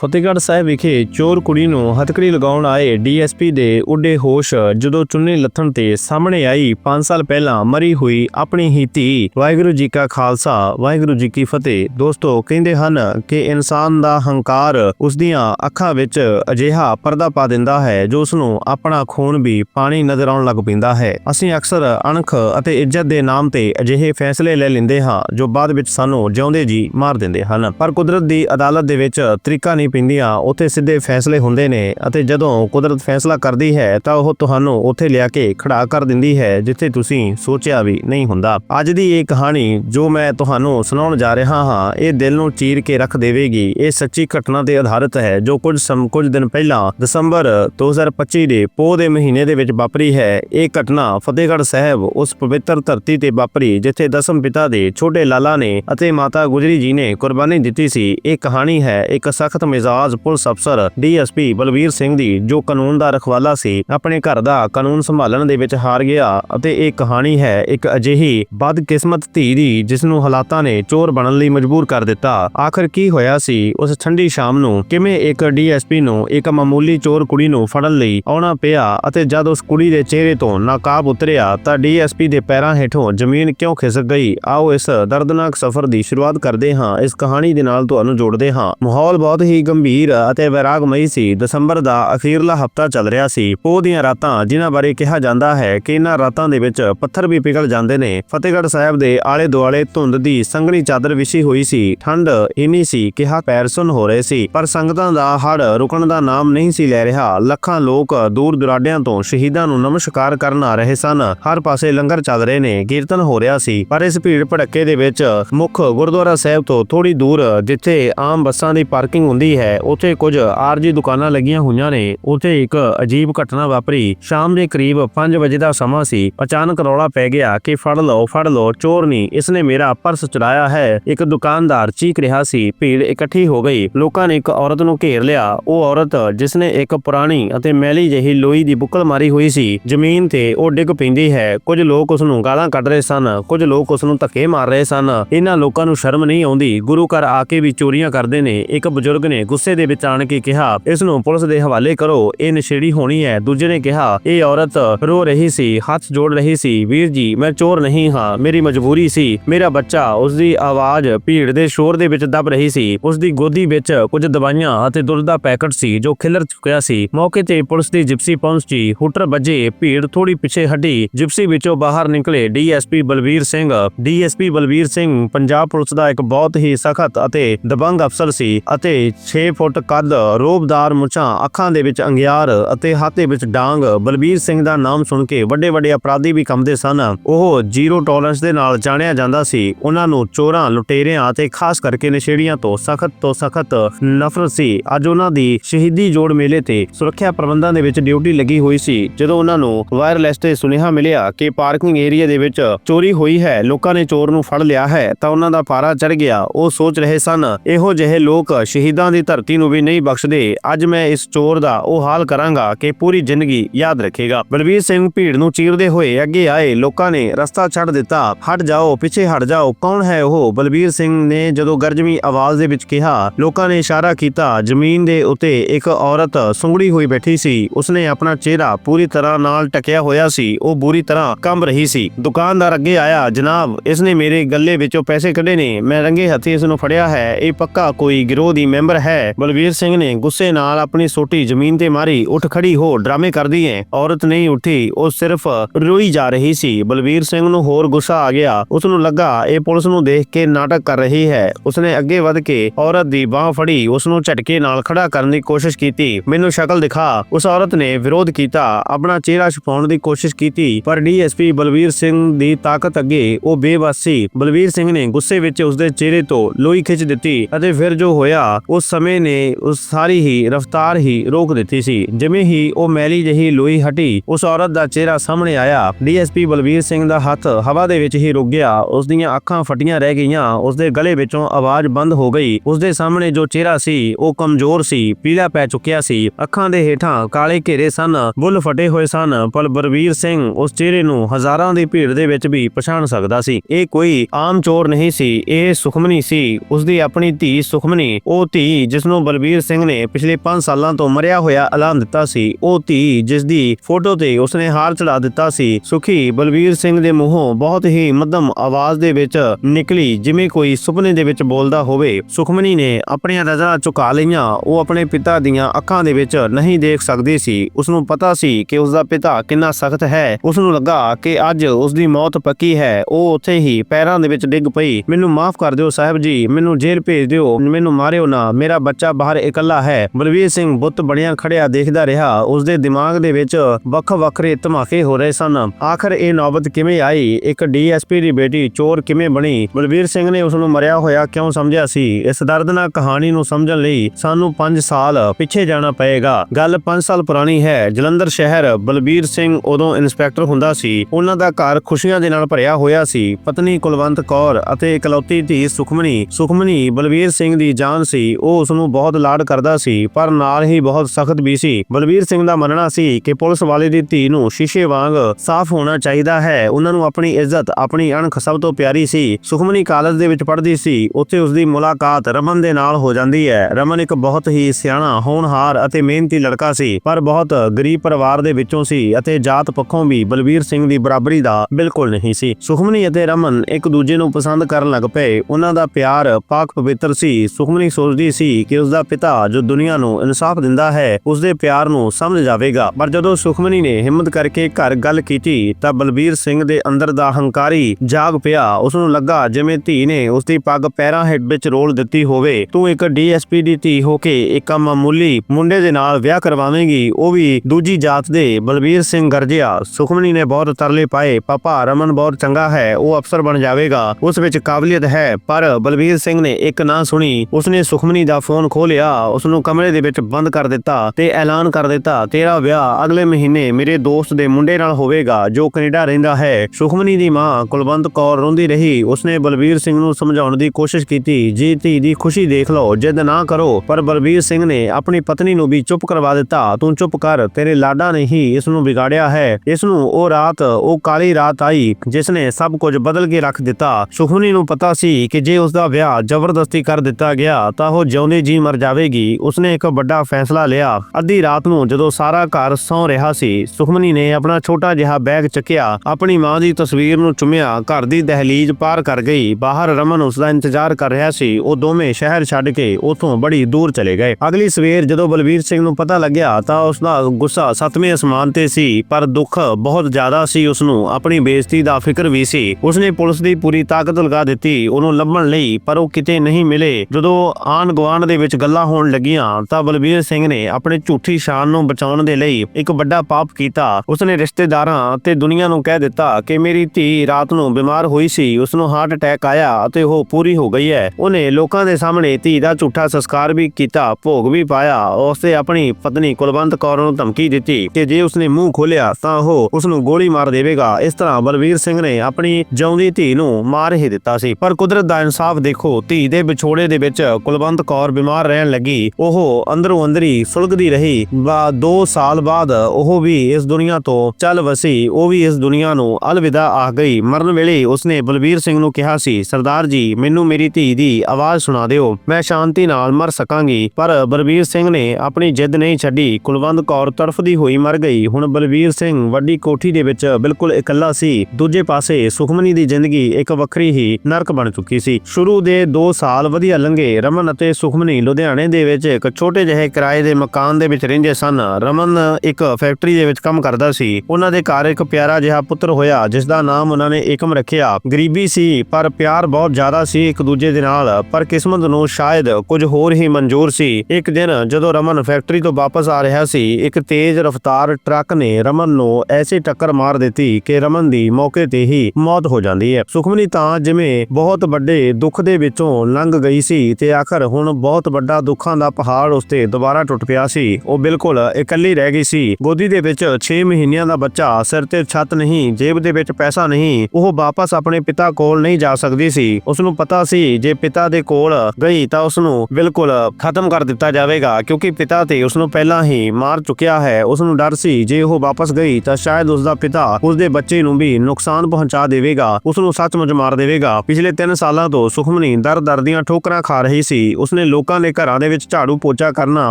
ਫਤਿਹਗੜ੍ਹ ਸਾਹਿਬ ਵਿਖੇ ਚੋਰ ਕੁੜੀ ਨੂੰ ਹੱਥਕੜੀ ਲਗਾਉਣ ਆਏ ਡੀਐਸਪੀ ਦੇ ਉੱਡੇ ਹੋਸ਼, ਜਦੋਂ ਚੁੰਨੀ ਲੱਥਣ ਤੇ ਸਾਹਮਣੇ ਆਈ 5 ਸਾਲ ਪਹਿਲਾਂ ਮਰੀ ਹੋਈ ਆਪਣੀ ਹੀ ਧੀ। ਵਾਹਿਗੁਰੂ ਜੀ ਕਾ ਖਾਲਸਾ, ਵਾਹਿਗੁਰੂ ਜੀ ਕੀ ਫਤਿਹ। ਦੋਸਤੋ, ਕਹਿੰਦੇ ਹਨ ਕਿ ਇਨਸਾਨ ਦਾ ਹੰਕਾਰ ਉਸ ਦੀਆਂ ਅੱਖਾਂ ਵਿੱਚ ਅਜਿਹਾ ਪਰਦਾ ਪਾ ਦਿੰਦਾ ਹੈ, ਜੋ ਉਸ ਨੂੰ ਆਪਣਾ ਖੂਨ ਵੀ ਪਾਣੀ ਨਜ਼ਰ ਆਉਣ ਲੱਗ ਪੈਂਦਾ ਹੈ। ਅਸੀਂ ਅਕਸਰ ਅਣਖ ਅਤੇ ਇੱਜ਼ਤ ਦੇ ਨਾਮ ਤੇ ਅਜਿਹੇ ਫੈਸਲੇ ਲੈ ਲੈਂਦੇ ਹਾਂ, ਜੋ ਬਾਅਦ ਵਿੱਚ ਸਾਨੂੰ ਜਿਉਂਦੇ ਜੀ ਮਾਰ ਦਿੰਦੇ ਹਨ। ਪਰ ਕੁਦਰਤ ਦੀ ਅਦਾਲਤ ਦੇ ਵਿੱਚ ਤਰੀਕਾ ਨਹੀਂ ਪੈਂਦੀਆਂ, ਉੱਥੇ ਸਿੱਧੇ ਫੈਸਲੇ ਹੁੰਦੇ ਨੇ ਅਤੇ ਜਦੋਂ ਕੁਦਰਤ ਫੈਸਲਾ ਕਰਦੀ ਹੈ ਤਾਂ ਉਹ ਤੁਹਾਨੂੰ ਉੱਥੇ ਲਿਆ ਕੇ ਖੜਾ ਕਰ ਦਿੰਦੀ ਹੈ, ਜਿੱਥੇ ਤੁਸੀਂ ਸੋਚਿਆ ਵੀ ਨਹੀਂ ਹੁੰਦਾ। ਅੱਜ ਦੀ ਇਹ ਕਹਾਣੀ ਜੋ ਮੈਂ ਤੁਹਾਨੂੰ ਸੁਣਾਉਣ ਜਾ ਰਿਹਾ ਹਾਂ, ਇਹ ਦਿਲ ਨੂੰ ਚੀਰ ਕੇ ਰੱਖ ਦੇਵੇਗੀ। ਇਹ ਸੱਚੀ ਘਟਨਾ ਤੇ ਆਧਾਰਿਤ ਹੈ, ਜੋ ਕੁਝ ਸਮ, ਕੁਝ ਦਿਨ ਪਹਿਲਾਂ ਦਸੰਬਰ 2025 ਦੇ ਪੋਹ ਦੇ ਮਹੀਨੇ ਦੇ ਵਿੱਚ ਵਾਪਰੀ ਹੈ। ਇਹ ਘਟਨਾ ਫਤਿਹਗੜ੍ਹ ਸਾਹਿਬ ਉਸ ਪਵਿੱਤਰ ਧਰਤੀ ਤੇ ਵਾਪਰੀ, ਜਿੱਥੇ ਦਸਮ ਪਿਤਾ ਦੇ ਛੋਟੇ ਲਾਲਾ ਨੇ ਅਤੇ ਮਾਤਾ ਗੁਜਰੀ ਜੀ ਨੇ ਕੁਰਬਾਨੀ ਦਿੱਤੀ ਸੀ। ਇਹ ਕਹਾਣੀ ਹੈ ਇੱਕ ਸਖਤ ਮਿਜ਼ਾਜ ਪੁਲਿਸ ਅਫਸਰ ਡੀਐਸਪੀ ਬਲਵੀਰ ਸਿੰਘ ਦੀ, ਜੋ ਕਾਨੂੰਨ ਦਾ ਰਖਵਾਲਾ ਸੀ, ਆਪਣੇ ਘਰ ਦਾ ਕਾਨੂੰਨ ਸੰਭਾਲਣ ਦੇ ਵਿੱਚ ਹਾਰ ਗਿਆ ਅਤੇ ਇਹ ਕਹਾਣੀ ਹੈ ਇੱਕ ਅਜਿਹੀ ਬਦਕਿਸਮਤ ਧੀ ਦੀ ਜਿਸ ਨੂੰ ਹਾਲਾਤਾਂ ਨੇ ਚੋਰ ਬਣਨ ਲਈ ਮਜਬੂਰ ਕਰ ਦਿੱਤਾ। ਆਖਰ ਕੀ ਹੋਇਆ ਸੀ? ਉਸ ਠੰਡੀ ਸ਼ਾਮ ਨੂੰ ਕਿਵੇਂ ਇੱਕ ਡੀਐਸਪੀ ਨੂੰ ਇੱਕ ਮਾਮੂਲੀ ਚੋਰ ਕੁੜੀ ਨੂੰ ਫੜਨ ਲਈ ਆਉਣਾ ਪਿਆ ਅਤੇ ਜਦ ਉਸ ਕੁੜੀ ਦੇ ਚਿਹਰੇ ਤੋਂ ਨਕਾਬ ਉਤਰਿਆ ਤਾਂ ਡੀਐਸਪੀ ਦੇ ਪੈਰਾਂ ਹੇਠੋਂ ਜ਼ਮੀਨ ਕਿਉਂ ਖਿਸਕ ਗਈ? ਆਓ ਇਸ ਦਰਦਨਾਕ ਸਫ਼ਰ ਦੀ ਸ਼ੁਰੂਆਤ ਕਰਦੇ ਹਾਂ। ਇਸ ਕਹਾਣੀ ਦੇ ਨਾਲ ਤੁਹਾਨੂੰ ਜੋੜਦੇ ਹਾਂ। ਮਾਹੌਲ ਬਹੁਤ ਹੀ ਗੰਭੀਰ ਅਤੇ ਵੈਰਾਗਮਈ ਸੀ। ਦਸੰਬਰ ਦਾ ਅਖੀਰਲਾ ਹਫਤਾ ਚੱਲ ਰਿਹਾ ਸੀ। ਪੋਹ ਦੀਆਂ ਰਾਤਾਂ, ਜਿਨ੍ਹਾਂ ਬਾਰੇ ਕਿਹਾ ਜਾਂਦਾ ਹੈ ਕਿ ਇਹਨਾਂ ਰਾਤਾਂ ਦੇ ਵਿੱਚ ਪੱਥਰ ਵੀ ਪਿਘਲ ਜਾਂਦੇ ਨੇ। ਫਤਿਹਗੜ੍ਹ ਸਾਹਿਬ ਦੇ ਆਲੇ ਦੁਆਲੇ ਧੁੰਦ ਦੀ ਸੰਘਣੀ ਚਾਦਰ ਵਿਛੀ ਹੋਈ ਸੀ। ਠੰਡ ਇੰਨੀ ਸੀ ਕਿ ਹੱਥ ਪੈਰ ਸੁੰਨ ਹੋ ਰਹੇ ਸੀ। ਪਰ ਸੰਗਤਾਂ ਦਾ ਹੜ ਰੁਕਣ ਦਾ ਨਾਮ ਨਹੀਂ ਸੀ ਲੈ ਰਿਹਾ। ਲੱਖਾਂ ਲੋਕ ਦੂਰ ਦੁਰਾਡਿਆਂ ਤੋਂ ਸ਼ਹੀਦਾਂ ਨੂੰ ਨਮਸਕਾਰ ਕਰਨ ਆ ਰਹੇ ਸਨ। ਹਰ ਪਾਸੇ ਲੰਗਰ ਚੱਲ ਰਹੇ ਨੇ, ਕੀਰਤਨ ਹੋ ਰਿਹਾ ਸੀ। ਪਰ ਇਸ ਭੀੜ ਭੜੱਕੇ ਦੇ ਵਿੱਚ ਮੁੱਖ ਗੁਰਦੁਆਰਾ ਸਾਹਿਬ ਤੋਂ ਥੋੜੀ ਦੂਰ, ਜਿੱਥੇ ਆਮ ਬੱਸਾਂ ਦੀ ਪਾਰਕਿੰਗ ਹੁੰਦੀ ਹੈ। ਉੱਥੇ ਕੁਝ ਆਰਜੀ ਦੁਕਾਨਾਂ ਲੱਗੀਆਂ ਹੋਈਆਂ ਨੇ। ਉੱਥੇ ਇੱਕ ਅਜੀਬ ਘਟਨਾ ਵਾਪਰੀ। ਸ਼ਾਮ ਦੇ ਕਰੀਬ 5 ਵਜੇ ਦਾ ਸਮਾਂ ਸੀ। ਅਚਾਨਕ ਰੌਲਾ ਪੈ ਗਿਆ ਕਿ ਫੜ ਲਓ ਫੜ ਲਓ, ਚੋਰ ਨਹੀਂ ਇਸਨੇ ਮੇਰਾ ਪਰਸ ਚੁਰਾਇਆ ਹੈ। ਇੱਕ ਦੁਕਾਨਦਾਰ ਚੀਕ ਰਿਹਾ ਸੀ। ਭੀੜ ਇਕੱਠੀ ਹੋ ਗਈ। ਲੋਕਾਂ ਨੇ ਇੱਕ ਔਰਤ ਨੂੰ ਘੇਰ ਲਿਆ। ਉਹ ਔਰਤ ਜਿਸਨੇ ਇੱਕ ਪੁਰਾਣੀ ਅਤੇ ਮੈਲੀ ਜਿਹੀ ਲੋਈ ਦੀ ਬੁੱਕਲ ਮਾਰੀ ਹੋਈ ਸੀ, ਜ਼ਮੀਨ ਤੇ ਉਹ ਡਿੱਗ ਪੈਂਦੀ ਹੈ। ਕੁਝ ਲੋਕ ਉਸ ਨੂੰ ਗਾਲਾਂ ਕੱਢ ਰਹੇ ਸਨ। ਕੁਝ ਲੋਕ ਉਸ ਨੂੰ ਧੱਕੇ ਮਾਰ ਰਹੇ ਸਨ। ਇਹਨਾਂ ਲੋਕਾਂ ਨੂੰ ਸ਼ਰਮ ਨਹੀਂ ਆਉਂਦੀ। ਗੁਰੂ ਘਰ ਆ ਕੇ ਵੀ ਚੋਰੀਆਂ ਕਰਦੇ ਨੇ। ਇੱਕ ਬਜ਼ੁਰਗ ਨੇ ਗੁੱਸੇ ਦੇ ਵਿੱਚ ਆਣ ਕੇ ਕਿਹਾ, ਇਸ ਨੂੰ ਪੁਲਿਸ ਦੇ ਹਵਾਲੇ ਕਰੋ, ਇਹ ਨਸ਼ੇੜੀ ਹੋਣੀ ਹੈ। ਦੂਜੇ ਨੇ ਕਿਹਾ, ਇਹ ਔਰਤ ਰੋ ਰਹੀ ਸੀ, ਹੱਥ ਜੋੜ ਰਹੀ ਸੀ। ਵੀਰ ਜੀ, ਮੈਂ ਚੋਰ ਨਹੀਂ ਹਾਂ, ਮੇਰੀ ਮਜਬੂਰੀ ਸੀ। ਮੇਰਾ ਬੱਚਾ ਉਸ ਦੀ ਆਵਾਜ਼, ਭੀੜ ਦੇ ਸ਼ੋਰ ਦੇ ਵਿੱਚ ਦਬ ਰਹੀ ਸੀ। ਉਸ ਦੀ ਗੋਦੀ ਵਿੱਚ ਕੁਝ ਦਵਾਈਆਂ ਅਤੇ ਦੁੱਧ ਦਾ ਪੈਕਟ ਸੀ, ਜੋ ਖਿਲਰ ਚੁੱਕਿਆ ਸੀ। ਮੌਕੇ ਤੇ ਪੁਲਿਸ ਦੀ ਜਿਪਸੀ ਪਹੁੰਚੀ। ਹੁਟਰ ਵੱਜੇ, ਭੀੜ ਥੋੜੀ ਪਿੱਛੇ ਹਟੀ। ਜਿਪਸੀ ਵਿੱਚੋਂ ਬਾਹਰ ਨਿਕਲੇ DSP Balvir Singh. DSP Balvir Singh, Punjab police ਦਾ ਇੱਕ ਬਹੁਤ ਹੀ ਸਖਤ ਅਤੇ ਦਬੰਗ ਅਫਸਰ ਸੀ ਅਤੇ 6 ਫੁੱਟ ਕੱਦ ਰੋਬਦਾਰ ਮੁੱਛਾਂ ਅੱਖਾਂ ਦੇ ਵਿੱਚ ਅੰਗਿਆਰ ਅਤੇ ਹੱਥ ਵਿੱਚ ਡਾਂਗ ਬਲਬੀਰ ਸਿੰਘ ਦਾ ਨਾਮ ਸੁਣ ਕੇ ਵੱਡੇ ਵੱਡੇ ਅਪਰਾਧੀ ਵੀ ਕੰਬਦੇ ਸਨ। ਉਹ ਜ਼ੀਰੋ ਟੋਲਰੈਂਸ ਦੇ ਨਾਲ ਜਾਣਿਆ ਜਾਂਦਾ ਸੀ। ਉਹਨਾਂ ਨੂੰ ਚੋਰਾਂ, ਲੁਟੇਰਿਆਂ ਅਤੇ ਖਾਸ ਕਰਕੇ ਨਸ਼ੇੜੀਆਂ ਤੋਂ ਸਖਤ ਤੋਂ ਸਖਤ ਨਫ਼ਰਤ ਸੀ। ਅੱਜ ਉਹਨਾਂ ਦੀ ਸ਼ਹੀਦੀ ਜੋੜ ਮੇਲੇ ਤੇ ਸੁਰੱਖਿਆ ਪ੍ਰਬੰਧਾਂ ਦੇ ਵਿੱਚ ਡਿਊਟੀ ਲੱਗੀ ਹੋਈ ਸੀ। ਜਦੋਂ ਉਹਨਾਂ ਨੂੰ ਵਾਇਰਲੈਸ ਤੇ ਸੁਨੇਹਾ ਮਿਲਿਆ ਕਿ ਪਾਰਕਿੰਗ ਏਰੀਆ ਦੇ ਵਿੱਚ ਚੋਰੀ ਹੋਈ ਹੈ, ਲੋਕਾਂ ਨੇ ਚੋਰ ਨੂੰ ਫੜ ਲਿਆ ਹੈ, ਤਾਂ ਉਹਨਾਂ ਦਾ ਪਾਰਾ ਚੜ ਗਿਆ। ਉਹ ਸੋਚ ਰਹੇ ਸਨ, ਇਹੋ ਜਿਹੇ ਲੋਕ ਸ਼ਹੀਦਾਂ ਦੀ ਧਰਤੀ ਨੂੰ ਵੀ ਨਹੀਂ ਬਖਸ਼ਦੇ, ਅੱਜ ਮੈਂ ਇਸ ਚੋਰ ਦਾ ਉਹ ਹਾਲ ਕਰਾਂਗਾ ਕਿ ਪੂਰੀ ਜ਼ਿੰਦਗੀ ਯਾਦ ਰੱਖੇਗਾ। ਬਲਵੀਰ ਸਿੰਘ ਭੀੜ ਨੂੰ ਚੀਰਦੇ ਹੋਏ ਅੱਗੇ ਆਏ, ਲੋਕਾਂ ਨੇ ਰਸਤਾ ਛੱਡ ਦਿੱਤਾ। ਹਟ ਜਾਓ, ਪਿੱਛੇ ਹਟ ਜਾਓ, ਕੌਣ ਹੈ ਉਹ? ਬਲਵੀਰ ਸਿੰਘ ਨੇ ਜਦੋਂ ਗਰਜਵੀਂ ਆਵਾਜ਼ ਦੇ ਵਿੱਚ ਕਿਹਾ, ਲੋਕਾਂ ਨੇ ਇਸ਼ਾਰਾ ਕੀਤਾ, ਜ਼ਮੀਨ ਦੇ ਉੱਤੇ ਇੱਕ ਔਰਤ ਸੁੰਗੜੀ ਹੋਈ ਬੈਠੀ ਸੀ। ਉਸਨੇ ਆਪਣਾ ਚਿਹਰਾ ਪੂਰੀ ਤਰ੍ਹਾਂ ਨਾਲ ਟਕਿਆ ਹੋਇਆ ਸੀ, ਉਹ ਬੁਰੀ ਤਰ੍ਹਾਂ ਕੰਬ ਰਹੀ ਸੀ। ਦੁਕਾਨਦਾਰ ਅੱਗੇ ਆਇਆ, ਜਨਾਬ, ਇਸਨੇ ਮੇਰੇ ਗੱਲੇ ਵਿੱਚੋਂ ਪੈਸੇ ਕੱਢੇ ਨੇ, ਮੈਂ ਰੰਗੇ ਹੱਥੀ ਇਸ ਨੂੰ ਫੜਿਆ ਹੈ, ਇਹ ਪੱਕਾ ਕੋਈ ਗਿਰੋਹ ਦੀ ਮੈਂਬਰ ਹੈ। ਬਲਵੀਰ ਸਿੰਘ ਨੇ ਗੁੱਸੇ ਨਾਲ ਆਪਣੀ ਸੋਟੀ ਜ਼ਮੀਨ ਤੇ ਮਾਰੀ, ਉੱਠ ਖੜੀ ਹੋ ਡਰਾਮੇ ਕਰਦੀ ਹੈ ਔਰਤ ਨਹੀਂ ਉੱਠੀ, ਉਹ ਸਿਰਫ ਰੋਈ ਜਾ ਰਹੀ ਸੀ। ਬਲਵੀਰ ਸਿੰਘ ਨੂੰ ਹੋਰ ਗੁੱਸਾ ਆ ਗਿਆ। ਉਸ ਨੂੰ ਲੱਗਾ, ਇਹ ਪੁਲਿਸ ਨੂੰ ਦੇਖ ਕੇ ਨਾਟਕ ਕਰ ਰਹੀ ਹੈ। ਉਸਨੇ ਅੱਗੇ ਵਧ ਕੇ ਔਰਤ ਦੀ ਬਾਹ ਫੜੀ ਉਸ ਨੂੰ ਝਟਕੇ ਨਾਲ ਖੜਾ ਕਰਨ ਦੀ ਕੋਸ਼ਿਸ਼ ਕੀਤੀ। ਮੈਨੂੰ ਸ਼ਕਲ ਦਿਖਾ। ਉਸ ਔਰਤ ਨੇ ਵਿਰੋਧ ਕੀਤਾ। ਆਪਣਾ ਚਿਹਰਾ ਛੁਪਾਉਣ ਦੀ ਕੋਸ਼ਿਸ਼ ਕੀਤੀ, ਪਰ ਡੀਐਸਪੀ ਬਲਵੀਰ ਸਿੰਘ ਦੀ ਤਾਕਤ ਅੱਗੇ ਉਹ ਬੇਬਸ ਸੀ। ਬਲਵੀਰ ਸਿੰਘ ਨੇ ਗੁੱਸੇ ਵਿੱਚ ਉਸਦੇ ਚਿਹਰੇ ਤੋਂ ਲੋਈ ਖਿੱਚ ਦਿੱਤੀ ਅਤੇ ਫਿਰ ਜੋ ਹੋਇਆ ਉਸ ਸਮੇਂ ਨੇ ਉਸ ਸਾਰੀ ਹੀ ਰਫ਼ਤਾਰ ਹੀ ਰੋਕ ਦਿੱਤੀ ਸੀ। ਜਿਵੇਂ ਹੀ ਉਹ ਮੈਲੀ ਜਿਹੀ ਲੋਈ ਹਟੀ, ਉਸ ਔਰਤ ਦਾ ਚਿਹਰਾ ਸਾਹਮਣੇ ਆਇਆ। ਡੀਐਸਪੀ ਬਲਵੀਰ ਸਿੰਘ ਦਾ ਹੱਥ ਹਵਾ ਦੇ ਵਿੱਚ ਹੀ ਰੁਕ ਗਿਆ। ਉਸ ਦੀਆਂ ਅੱਖਾਂ ਫਟੀਆਂ ਰਹਿ ਗਈਆਂ। ਉਸ ਦੇ ਗਲੇ ਵਿੱਚੋਂ ਆਵਾਜ਼ ਬੰਦ ਹੋ ਗਈ। ਉਸ ਦੇ ਸਾਹਮਣੇ ਜੋ ਚਿਹਰਾ ਸੀ, ਉਹ ਕਮਜ਼ੋਰ ਸੀ, ਪੀਲਾ ਪੈ ਚੁੱਕਿਆ ਸੀ। ਅੱਖਾਂ ਦੇ ਹੇਠਾਂ ਕਾਲੇ ਘੇਰੇ ਸਨ, ਬੁੱਲ ਫਟੇ ਹੋਏ ਸਨ। ਪਰ ਬਲਵੀਰ ਸਿੰਘ ਉਸ ਚਿਹਰੇ ਨੂੰ ਹਜ਼ਾਰਾਂ ਦੀ ਭੀੜ ਦੇ ਵਿੱਚ ਵੀ ਪਛਾਣ ਸਕਦਾ ਸੀ। ਇਹ ਕੋਈ ਆਮ ਚੋਰ ਨਹੀਂ ਸੀ, ਇਹ ਸੁਖਮਨੀ ਸੀ। ਉਸ ਦੀ ਆਪਣੀ ਧੀ ਸੁਖਮਨੀ, ਉਹ ਧੀ ਜਿਸ ਨੂੰ ਬਲਬੀਰ ਸਿੰਘ ਨੇ ਪਿਛਲੇ 5 ਸਾਲਾਂ ਤੋਂ ਮਰਿਆ ਹੋਇਆ ਐਲਾਨ ਦਿੱਤਾ ਸੀ, ਉਹ ਧੀ ਜਿਸ ਦੀ ਫੋਟੋ ਤੇ ਉਸਨੇ ਹਾਰ ਚੜਾ ਦਿੱਤਾ ਸੀ, ਸੁਖੀ ਬਲਬੀਰ ਸਿੰਘ ਦੇ ਮੂੰਹੋਂ ਬਹੁਤ ਹੀ ਮੱਧਮ ਆਵਾਜ਼ ਦੇ ਵਿੱਚ ਨਿਕਲੀ, ਜਿਵੇਂ ਕੋਈ ਸੁਪਨੇ ਦੇ ਵਿੱਚ ਬੋਲਦਾ ਹੋਵੇ। ਸੁਖਮਨੀ ਨੇ ਆਪਣੀਆਂ ਨਜ਼ਰਾਂ ਝੁਕਾ ਲਈਆਂ, ਉਹ ਆਪਣੇ ਪਿਤਾ ਦੀਆਂ ਅੱਖਾਂ ਦੇ ਵਿੱਚ ਨਹੀਂ ਦੇਖ ਸਕਦੀ ਸੀ। ਉਸ ਨੂੰ ਪਤਾ ਸੀ ਕਿ ਉਸ ਦਾ ਪਿਤਾ ਕਿੰਨਾ ਸਖਤ ਹੈ। ਉਸ ਨੂੰ ਲੱਗਾ ਕਿ ਅੱਜ ਉਸ ਦੀ ਮੌਤ ਪੱਕੀ ਹੈ। ਉਹ ਉੱਥੇ ਹੀ ਪੈਰਾਂ ਦੇ ਵਿੱਚ ਡਿੱਗ ਪਈ। ਮੈਨੂੰ ਮਾਫ ਕਰ ਦਿਓ ਸਾਹਿਬ ਜੀ, ਮੈਨੂੰ ਜੇਲ੍ਹ ਭੇਜ ਦਿਓ, ਮੈਨੂੰ ਮਾਰਿਓ ਨਾ, ਮੇਰਾ ਬੱਚਾ ਬਾਹਰ ਇਕੱਲਾ ਹੈ। ਬਲਵੀਰ ਸਿੰਘ ਬੁੱਤ ਬਣਿਆ ਖੜਿਆ ਦੇਖਦਾ ਰਿਹਾ। ਉਸ ਦੇ ਦਿਮਾਗ ਦੇ ਵਿੱਚ ਵੱਖ ਵੱਖਰੇ ਧਮਾਕੇ ਹੋ ਰਹੇ ਸਨ। ਆਖਰ ਇਹ ਨੌਬਤ ਕਿਵੇਂ ਆਈ? ਇੱਕ ਡੀਐਸਪੀ ਦੀ ਬੇਟੀ ਚੋਰ ਕਿਵੇਂ ਬਣੀ? ਬਲਵੀਰ ਸਿੰਘ ਨੇ ਉਸ ਨੂੰ ਮਰਿਆ ਹੋਇਆ ਕਿਉਂ ਸਮਝਿਆ ਸੀ? ਇਸ ਦਰਦਨਾਕ ਕਹਾਣੀ ਨੂੰ ਸਮਝਣ ਲਈ ਸਾਨੂੰ 5 ਸਾਲ ਪਿੱਛੇ ਜਾਣਾ ਪਏਗਾ। ਗੱਲ 5 ਸਾਲ ਪੁਰਾਣੀ ਹੈ। ਜਲੰਧਰ ਸ਼ਹਿਰ ਬਲਬੀਰ ਸਿੰਘ ਉਦੋਂ ਇੰਸਪੈਕਟਰ ਹੁੰਦਾ ਸੀ। ਉਹਨਾਂ ਦਾ ਘਰ ਖੁਸ਼ੀਆਂ ਦੇ ਨਾਲ ਭਰਿਆ ਹੋਇਆ ਸੀ। ਪਤਨੀ ਕੁਲਵੰਤ ਕੌਰ ਅਤੇ ਇਕਲੌਤੀ ਧੀ ਸੁਖਮਨੀ। ਸੁਖਮਨੀ ਬਲਬੀਰ ਸਿੰਘ ਦੀ ਜਾਨ ਸੀ। ਉਹ ਉਸ ਨੂੰ ਬਹੁਤ ਲਾਡ ਕਰਦਾ ਸੀ, ਪਰ ਨਾਲ ਹੀ ਬਹੁਤ ਸਖਤ ਵੀ ਸੀ। ਬਲਬੀਰ ਸਿੰਘ ਦਾ ਮੰਨਣਾ ਸੀ ਕਿ ਪੁਲਿਸ ਵਾਲੇ ਦੀ ਧੀ ਨੂੰ ਸ਼ੀਸ਼ੇ ਵਾਂਗ ਸਾਫ਼ ਹੋਣਾ ਚਾਹੀਦਾ ਹੈ। ਉਹਨਾਂ ਨੂੰ ਆਪਣੀ ਇੱਜ਼ਤ, ਆਪਣੀ ਅਣਖ ਸਭ ਤੋਂ ਪਿਆਰੀ ਸੀ। ਸੁਖਮਨੀ ਕਾਲਜ ਦੇ ਵਿੱਚ ਪੜ੍ਹਦੀ ਸੀ। ਉੱਥੇ ਉਸ ਦੀ ਮੁਲਾਕਾਤ ਰਮਨ ਦੇ ਨਾਲ ਹੋ ਜਾਂਦੀ ਹੈ। ਰਮਨ ਇੱਕ ਬਹੁਤ ਹੀ ਸਿਆਣਾ, ਹੋਣਹਾਰ ਅਤੇ ਮਿਹਨਤੀ ਲੜਕਾ ਸੀ, ਪਰ ਬਹੁਤ ਗਰੀਬ ਪਰਿਵਾਰ ਦੇ ਵਿੱਚੋਂ ਸੀ ਅਤੇ ਜਾਤ ਪੱਖੋਂ ਵੀ ਬਲਬੀਰ ਸਿੰਘ ਦੀ ਬਰਾਬਰੀ ਦਾ ਬਿਲਕੁਲ ਨਹੀਂ ਸੀ। ਸੁਖਮਨੀ ਅਤੇ ਰਮਨ ਇੱਕ ਦੂਜੇ ਨੂੰ ਪਸੰਦ ਕਰਨ ਲੱਗ ਪਏ। ਉਹਨਾਂ ਦਾ ਪਿਆਰ ਪਾਕ ਪਵਿੱਤਰ ਸੀ। ਸੁਖਮਨੀ ਸੋਚਦੀ ਸੀ ਕਿ ਉਸ ਦਾ ਪਿਤਾ ਜੋ ਦੁਨੀਆ ਨੂੰ ਇਨਸਾਫ ਦਿੰਦਾ ਹੈ ਉਸ ਦੇ ਪਿਆਰ ਨੂੰ ਸਮਝ ਜਾਵੇਗਾ। ਪਰ ਜਦੋਂ ਸੁਖਮਨੀ ਨੇ ਹਿੰਮਤ ਕਰਕੇ ਘਰ ਗੱਲ ਕੀਤੀ, ਤਾਂ ਬਲਬੀਰ ਸਿੰਘ ਦੇ ਅੰਦਰ ਦਾ ਹੰਕਾਰੀ ਜਾਗ ਪਿਆ। ਉਸ ਨੂੰ ਲੱਗਾ ਜਿਵੇਂ ਧੀ ਨੇ ਉਸ ਦੀ ਪੱਗ ਪੈਰਾਂ ਹੇਠ ਵਿੱਚ ਰੋਲ ਦਿੱਤੀ ਹੋਵੇ। ਤੂੰ ਇੱਕ ਡੀਐਸਪੀ ਦੀ ਧੀ ਹੋ ਕੇ ਇੱਕ ਮਾਮੂਲੀ ਮੁੰਡੇ ਦੇ ਨਾਲ ਵਿਆਹ ਕਰਵਾਵੇਂਗੀ, ਉਹ ਵੀ ਦੂਜੀ ਜਾਤ ਦੇ ਬਲਬੀਰ ਸਿੰਘ ਗਰਜਿਆ। ਸੁਖਮਨੀ ਨੇ ਬਹੁਤ ਤਰਲੇ ਪਾਏ। ਪਾਪਾ ਰਮਨ ਬਹੁਤ ਚੰਗਾ ਹੈ, ਉਹ ਅਫਸਰ ਬਣ ਜਾਵੇਗਾ। ਉਸ ਵਿੱਚ ਕਾਬਲੀਅਤ ਹੈ, ਪਰ ਬਲਬੀਰ ਸਿੰਘ ਨੇ ਇੱਕ ਨਾ ਸੁਣੀ। ਉਸਨੇ ਸੁਖਮਨੀ ਦਾ ਫੋਨ ਖੋਲਿਆ ਉਸ ਨੂੰ ਕਮਰੇ ਦੇ ਵਿੱਚ ਬੰਦ ਕਰ ਦਿੱਤਾ ਤੇ ਐਲਾਨ ਕਰ ਦਿੱਤਾ, ਤੇਰਾ ਵਿਆਹ ਅਗਲੇ ਮਹੀਨੇ ਮੇਰੇ ਦੋਸਤ ਦੇ ਮੁੰਡੇ ਨਾਲ ਹੋਵੇਗਾ, ਜੋ ਕੈਨੇਡਾ ਰਹਿੰਦਾ ਹੈ। ਸੁਖਮਨੀ ਦੀ ਮਾਂ ਕੁਲਵੰਤ ਕੌਰ ਰੋਂਦੀ ਰਹੀ, ਉਸਨੇ ਬਲਬੀਰ ਸਿੰਘ ਨੂੰ ਸਮਝਾਉਣ ਦੀ ਕੋਸ਼ਿਸ਼ ਕੀਤੀ, ਜੀ, ਧੀ ਦੀ ਖੁਸ਼ੀ ਦੇਖ ਲਓ, ਜਿੱਦ ਨਾ ਕਰੋ। ਪਰ ਬਲਬੀਰ ਸਿੰਘ ਨੇ ਆਪਣੀ ਪਤਨੀ ਨੂੰ ਵੀ ਚੁੱਪ ਕਰਵਾ ਦਿੱਤਾ, ਤੂੰ ਚੁੱਪ ਕਰ, ਤੇਰੇ ਲਾਡਾ ਨੇ ਹੀ ਇਸ ਨੂੰ ਵਿਗਾੜਿਆ ਹੈ। ਇਸ ਨੂੰ ਉਹ ਰਾਤ, ਉਹ ਕਾਲੀ ਰਾਤ ਆਈ ਜਿਸ ਨੇ ਸਭ ਕੁਝ ਬਦਲ ਕੇ ਰੱਖ ਦਿੱਤਾ। ਸੁਖਮਨੀ ਨੂੰ ਪਤਾ ਸੀ ਕਿ ਜੇ ਉਸ ਦਾ ਵਿਆਹ ਜ਼ਬਰਦਸਤੀ ਕਰ ਦਿੱਤਾ ਗਿਆ, ਤਾਂ ਉਹ ਜਿਉਂਦੇ ਜੀ ਮਰ ਜਾਵੇਗੀ, ਉਸਨੇ ਇੱਕ ਵੱਡਾ ਫੈਸਲਾ ਲਿਆ। ਅੱਧੀ ਰਾਤ ਨੂੰ ਜਦੋਂ ਸਾਰਾ ਘਰ ਸੌਂ ਰਿਹਾ ਸੀ, ਸੁਖਮਨੀ ਨੇ ਆਪਣਾ ਛੋਟਾ ਜਿਹਾ ਬੈਗ ਚੱਕਿਆ, ਆਪਣੀ ਮਾਂ ਦੀ ਤਸਵੀਰ ਨੂੰ ਚੁੰਮਿਆ, ਘਰ ਦੀ ਦਹਲੀਜ਼ ਪਾਰ ਕਰ ਗਈ। ਬਾਹਰ ਰਮਨ ਉਸ ਦਾ ਇੰਤਜ਼ਾਰ ਕਰ ਰਿਹਾ ਸੀ, ਉਹ ਦੋਵੇਂ ਸ਼ਹਿਰ ਛੱਡ ਕੇ ਉਥੋਂ ਬੜੀ ਦੂਰ ਚਲੇ ਗਏ। ਅਗਲੀ ਸਵੇਰ ਜਦੋਂ ਬਲਵੀਰ ਸਿੰਘ ਨੂੰ ਪਤਾ ਲੱਗਿਆ, ਤਾਂ ਉਸ ਦਾ ਗੁੱਸਾ ਸੱਤਵੇਂ ਅਸਮਾਨ ਤੇ ਸੀ, ਪਰ ਦੁੱਖ ਬਹੁਤ ਜ਼ਿਆਦਾ ਸੀ ਉਸ ਨੂੰ ਆਪਣੀ ਬੇਇੱਜ਼ਤੀ ਦਾ ਫਿਕਰ ਵੀ ਸੀ। ਉਸਨੇ ਪੁਲਿਸ ਦੀ ਪੂਰੀ ਤਾਕਤ ਲਗਾ ਦਿੱਤੀ, ਉਹਨੂੰ ਲੱਭਣ ਲਈ, ਪਰ ਉਹ ਕਿਤੇ ਨਹੀਂ ਮਿਲੇ। ਜਦੋਂ ਆਨ ਗਵਾਂਡ ਦੇ ਵਿੱਚ ਗੱਲਾਂ ਹੋਣ ਲੱਗੀਆਂ, ਤਾਂ ਬਲਬੀਰ ਸਿੰਘ ਨੇ ਆਪਣੇ ਝੂਠੀ ਸ਼ਾਨ ਨੂੰ ਬਚਾਉਣ ਦੇ ਲਈ ਇੱਕ ਵੱਡਾ ਪਾਪ ਕੀਤਾ। ਉਸਨੇ ਰਿਸ਼ਤੇਦਾਰਾਂ ਤੇ ਦੁਨੀਆ ਨੂੰ ਕਹਿ ਦਿੱਤਾ ਕਿ ਮੇਰੀ ਧੀ ਰਾਤ ਨੂੰ ਬਿਮਾਰ ਹੋਈ ਸੀ ਉਸ ਨੂੰ ਹਾਰਟ ਅਟੈਕ ਆਇਆ ਅਤੇ ਉਹ ਪੂਰੀ ਹੋ ਗਈ ਹੈ। ਉਹਨੇ ਲੋਕਾਂ ਦੇ ਸਾਹਮਣੇ ਧੀ ਦਾ ਝੂਠਾ ਸੰਸਕਾਰ ਵੀ ਕੀਤਾ, ਭੋਗ ਵੀ ਪਾਇਆ। ਉਸਨੇ ਆਪਣੀ ਪਤਨੀ ਕੁਲਵੰਤ ਕੌਰ ਨੂੰ ਧਮਕੀ ਦਿੱਤੀ ਕਿ ਜੇ ਉਸਨੇ ਮੂੰਹ ਖੋਲਿਆ ਤਾਂ ਉਹ ਉਸ ਨੂੰ ਗੋਲੀ ਮਾਰ ਦੇਵੇਗਾ। ਇਸ ਤਰ੍ਹਾਂ ਬਲਵੀਰ ਸਿੰਘ ਨੇ ਆਪਣੀ ਜਿਉਂਦੀ ਧੀ ਨੂੰ ਮਾਰ ਹੀ ਦਿੱਤਾ ਸੀ। ਪਰ ਕੁਦਰਤ ਦਾ ਇਨਸਾਫ ਦੇਖੋ, ਧੀ ਦੇ ਵਿਛੋੜੇ ਦੇ ਵਿੱਚ ਕੁਲਵੰਤ ਕੌਰ ਬਿਮਾਰ ਰਹਿਣ ਲੱਗੀ, ਉਹ ਅੰਦਰੋਂ ਅੰਦਰੀ ਸੁਲਗਦੀ ਰਹੀ। ਬਾ 2 ਸਾਲ ਬਾਅਦ ਉਹ ਵੀ ਇਸ ਦੁਨੀਆ ਤੋਂ ਚੱਲ ਵਸੀ, ਉਹ ਵੀ ਇਸ ਦੁਨੀਆ ਨੂੰ ਅਲਵਿਦਾ ਆ ਗਈ। ਮਰਨ ਵੇਲੇ ਉਸਨੇ ਬਲਵੀਰ ਸਿੰਘ ਨੂੰ ਕਿਹਾ ਸੀ, ਸਰਦਾਰ ਜੀ, ਮੈਨੂੰ ਮੇਰੀ ਧੀ ਦੀ ਆਵਾਜ਼ ਸੁਣਾ ਦਿਓ। ਮੈਂ ਸ਼ਾਂਤੀ ਨਾਲ ਮਰ ਸਕਾਂਗੀ। ਪਰ ਬਲਵੀਰ ਸਿੰਘ ਨੇ ਆਪਣੀ ਜਿੱਦ ਨਹੀਂ ਛੱਡੀ। ਕੁਲਵੰਤ ਕੌਰ ਤੜਫਦੀ ਹੋਈ ਮਰ ਗਈ। ਹੁਣ ਬਲਬੀਰ ਸਿੰਘ ਵੱਡੀ ਕੋਠੀ ਦੇ ਵਿੱਚ ਬਿਲਕੁਲ ਇਕੱਲਾ ਸੀ। ਦੂਜੇ ਪਾਸੇ ਸੁਖਮਨੀ ਦੀ ਜ਼ਿੰਦਗੀ ਇੱਕ ਵੱਖਰੀ ਹੀ ਨਰਕ ਬਣ ਚੁੱਕੀ ਸੀ। ਸ਼ੁਰੂ ਦੇ 2 ਸਾਲ ਵਧੀਆ ਲੰਘੇ। ਰਮਨ ਅਤੇ ਸੁਖਮਨੀ ਲੁਧਿਆਣੇ ਦੇ ਵਿੱਚ ਇੱਕ ਛੋਟੇ ਜਿਹੇ ਕਿਰਾਏ ਦੇ ਮਕਾਨ ਦੇ ਵਿੱਚ ਰਹਿੰਦੇ ਸਨ। ਰਮਨ ਇੱਕ ਫੈਕਟਰੀ ਦੇ ਵਿੱਚ ਕੰਮ ਕਰਦਾ ਸੀ। ਉਹਨਾਂ ਦੇ ਘਰ ਇੱਕ ਪਿਆਰਾ ਜਿਹਾ ਪੁੱਤਰ ਹੋਇਆ, ਜਿਸ ਦਾ ਨਾਮ ਉਹਨਾਂ ਨੇ ਏਕਮ ਰੱਖਿਆ। ਗਰੀਬੀ ਸੀ, ਪਰ ਪਿਆਰ ਬਹੁਤ ਜ਼ਿਆਦਾ ਸੀ ਇੱਕ ਦੂਜੇ ਦੇ ਨਾਲ। ਪਰ ਕਿਸਮਤ ਨੂੰ ਸ਼ਾਇਦ ਕੁਝ ਹੋਰ ਹੀ ਮਨਜ਼ੂਰ ਸੀ। ਇੱਕ ਦਿਨ ਜਦੋਂ ਰਮਨ ਫੈਕਟਰੀ ਤੋਂ ਵਾਪਸ ਆ ਰਿਹਾ ਸੀ, ਇੱਕ ਤੇਜ਼ ਰਫ਼ਤਾਰ ਟਰੱਕ ਨੇ ਰਮਨ ਨੂੰ ਐਸੀ ਟੱਕਰ ਮਾਰ ਦਿੱਤੀ ਕਿ ਰਮਨ ਦੀ ਮੌਕੇ ਤੇ ਹੀ ਮੌਤ ਹੋ ਜਾਂਦੀ ਹੈ। ਸੁਖਮਨੀ ਤਾਂ ਜਿਵੇਂ ਬਹੁਤ ਵੱਡੇ ਦੁੱਖ ਦੇ ਵਿੱਚੋਂ ਲੰਘ ਗਈ ਸੀ ਤੇ ਆਖਰ ਹੁਣ ਬਹੁਤ ਵੱਡਾ ਦੁੱਖਾਂ ਦਾ ਪਹਾੜ ਉਸ ਤੇ ਦੁਬਾਰਾ ਟੁੱਟ ਪਿਆ ਸੀ। ਉਹ ਬਿਲਕੁਲ ਇਕੱਲੀ ਰਹਿ ਗਈ ਸੀ। ਗੋਦੀ ਦੇ ਵਿੱਚ 6 ਮਹੀਨਿਆਂ ਦਾ ਬੱਚਾ ਸਿਰ ਤੇ ਛੱਤ ਨਹੀਂ, ਜੇਬ ਦੇ ਵਿੱਚ ਪੈਸਾ ਨਹੀਂ, ਉਹ ਵਾਪਸ ਆਪਣੇ ਪਿਤਾ ਕੋਲ ਨਹੀਂ ਜਾ ਸਕਦੀ ਸੀ। ਉਸ ਨੂੰ ਪਤਾ ਸੀ, ਜੇ ਪਿਤਾ ਦੇ ਕੋਲ ਗਈ ਤਾਂ ਉਸ ਨੂੰ ਬਿਲਕੁਲ ਖਤਮ ਕਰ ਦਿੱਤਾ ਜਾਵੇਗਾ, ਕਿਉਂਕਿ ਪਿਤਾ ਤੇ ਉਸ ਨੂੰ ਪਹਿਲਾਂ ਹੀ ਮਾਰ ਚੁੱਕਿਆ ਹੈ। ਉਸ ਨੂੰ ਡਰ ਸੀ, ਜੇ ਉਹ ਵਾਪਸ ਗਈ ਤਾਂ ਸ਼ਾਇਦ ਉਸ ਦਾ ਪਿਤਾ ਉਸ ਦੇ ਬੱਚੇ ਨੂੰ ਵੀ ਨੁਕਸਾਨ ਪਹੁੰਚਾ ਦੇਵੇਗਾ ਉਸ ਨੂੰ ਸੱਚਮੁੱਚ ਮਾਰ ਦੇਵੇਗਾ। ਪਿਛਲੇ 3 ਸਾਲਾਂ ਤੋਂ ਸੁਖਮਨੀ ਦਰ ਦਰ ਦੀਆਂ ਠੋਕਰਾਂ ਖਾ ਰਹੀ ਸੀ। ਉਸਨੇ ਲੋਕਾਂ ਦੇ ਘਰਾਂ ਦੇ ਵਿੱਚ ਝਾੜੂ ਪੋਚਾ ਕਰਨਾ,